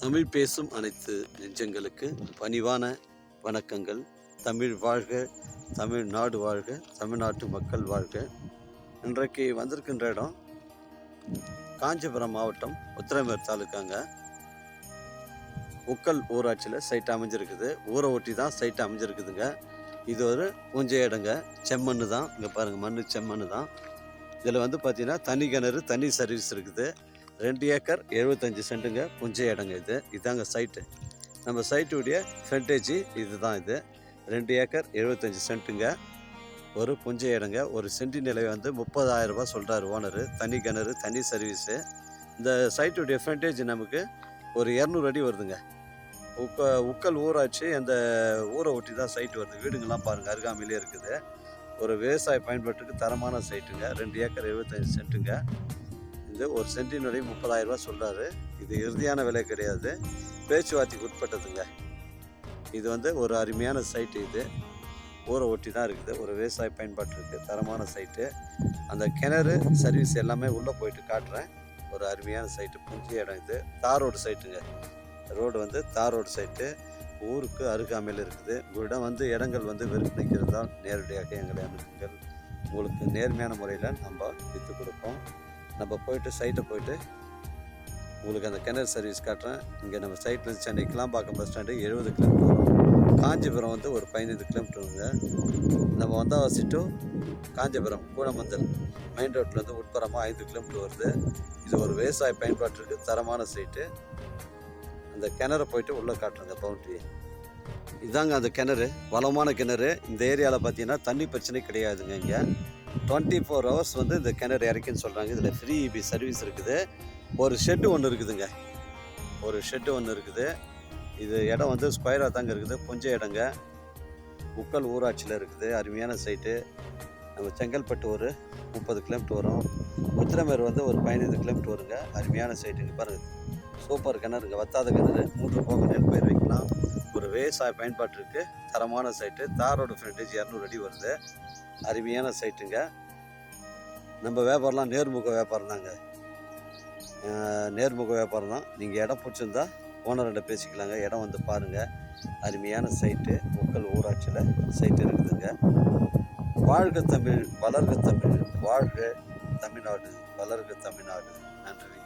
தமிழ் பேசும் அனைத்து நெஞ்சங்களுக்கு பணிவான வணக்கங்கள். தமிழ் வாழ்க தமிழ்நாடு வாழ்க தமிழ்நாட்டு மக்கள் வாழ்க. இன்றைக்கு வந்திருக்கின்ற இடம் காஞ்சிபுரம் மாவட்டம் உத்திரமேர் தாலுக்காங்க. உக்கல் ஊராட்சியில் சைட் அமைஞ்சிருக்குது. ஊரை ஒட்டி தான் சைட் அமைஞ்சிருக்குதுங்க. இது ஒரு பூஞ்சை இடங்க. செம்மண் தான். இங்கே பாருங்கள் மண் செம்மண் தான். இதில் வந்து பார்த்திங்கன்னா தனி கிணறு தனி சர்வீஸ் இருக்குது. ரெண்டு ஏக்கர் எழுபத்தஞ்சி சென்ட்டுங்க புஞ்சை இடங்க இது. இதாங்க சைட்டு நம்ம சைட்டுடைய ஃப்ரண்டேஜி இது தான் இது. ரெண்டு ஏக்கர் எழுபத்தஞ்சு சென்ட்டுங்க. ஒரு புஞ்சை இடங்க. ஒரு சென்டி நிலை வந்து முப்பதாயிரம் ரூபாய் சொல்கிறார் ஓனரு. தனி கிணறு தனி சர்வீஸு இந்த சைட்டுடைய ஃப்ரண்டேஜ் நமக்கு ஒரு இரநூறு அடி வருதுங்க. உக்க உக்கல் ஊராட்சி அந்த ஊரை ஒட்டி தான் சைட்டு வருது. வீடுங்கள்லாம் பாருங்கள் அருகாமையிலே இருக்குது. ஒரு விவசாய பயன்பாட்டுக்கு தரமான சைட்டுங்க ரெண்டு ஏக்கர் எழுபத்தஞ்சு சென்ட்டுங்க. இது ஒரு சென்டினுடைய முப்பதாயிரம் ரூபா சொல்கிறாரு இது இறுதியான விலை கிடையாது. பேச்சுவார்த்தைக்கு உட்பட்டதுங்க. இது வந்து ஒரு அருமையான சைட்டு இது. ஊரை ஒட்டி தான் இருக்குது. ஒரு விவசாய பயன்பாட்டு இருக்குது தரமான சைட்டு. அந்த கிணறு சர்வீஸ் எல்லாமே உள்ளே போயிட்டு காட்டுறேன். ஒரு அருமையான சைட்டு. புஞ்சி இடம் இது. தார் ரோடு சைட்டுங்க. ரோடு வந்து தார் ரோடு சைட்டு. ஊருக்கு அருகாமையில் இருக்குது. உங்களிடம் வந்து இடங்கள் வந்து விற்பனைக்கு இருந்தால் நேரடியாக எங்களை அனுப்புங்கள் உங்களுக்கு நேர்மையான முறையில் நம்ம விற்று கொடுப்போம். நம்ம போயிட்டு சைட்டை போயிட்டு உங்களுக்கு அந்த கிணறு சர்வீஸ் காட்டுறேன். இங்கே நம்ம சைட்டில் சென்னை கிளாம்பாக்கம் பஸ் ஸ்டாண்டு எழுபது கிலோமீட்டர் காஞ்சிபுரம் வந்து ஒரு பதினைந்து கிலோமீட்டருங்க நம்ம வந்தாவாசி டு காஞ்சிபுரம் கூடமந்தல் மெயின் ரோட்லேருந்து உட்புறமாக ஐந்து கிலோமீட்டர் வருது. இது ஒரு விவசாய பயன்பாட்டிற்கு தரமான சைட்டு அந்த கிணறு போயிட்டு உள்ளே காட்டுறேங்க பவுண்ட்ரி இதாங்க அந்த கிணறு வளமான கிணறு இந்த ஏரியாவில் பார்த்தீங்கன்னா தண்ணி பிரச்சனை கிடையாதுங்க இங்கே. டுவெண்ட்டி ஃபோர் ஹவர்ஸ் வந்து இந்த கிணறு இறக்கின்னு சொல்கிறாங்க இதில் ஃப்ரீ இபி சர்வீஸ் இருக்குது. ஒரு ஷெட்டு ஒன்று இருக்குதுங்க. ஒரு ஷெட்டு ஒன்று இருக்குது. இது இடம் வந்து ஸ்கொயராக தாங்க இருக்குது. புஞ்ச இடங்க. முக்கல் ஊராட்சியில் இருக்குது. அருமையான சைட்டு நம்ம செங்கல்பட்டு ஒரு முப்பது கிலோமீட்டர் வரும். உத்திரமேர் வந்து ஒரு பதினைந்து கிலோமீட்டர் வருங்க. அருமையான சைட்டுங்க பாருங்கள் சூப்பர் கிணறுங்க. வத்தாத கிணறு. மூன்று போக நெல் பயிர் வைக்கலாம். ஒரு விவசாய பயன்பாட்டிற்கு தரமான சைட்டு தாரோட ஃப்ரண்டேஜ் இரநூறு அடி வருது. அருமையான சைட்டுங்க நம்ம வியாபாரம்லாம் நேர்முக வியாபாரம் தாங்க. நேர்முக வியாபாரம் தான். நீங்கள் இடம் பிடிச்சிருந்தா ஓனர்கிட்ட பேசிக்கலாங்க. இடம் வந்து பாருங்கள் அருமையான சைட்டு மக்கள் ஊராட்சியில் சைட்டு இருக்குதுங்க. வாழ்க தமிழ் வளர்க தமிழ். வாழ்க தமிழ்நாடு வளர்க தமிழ்நாடு. நன்றி.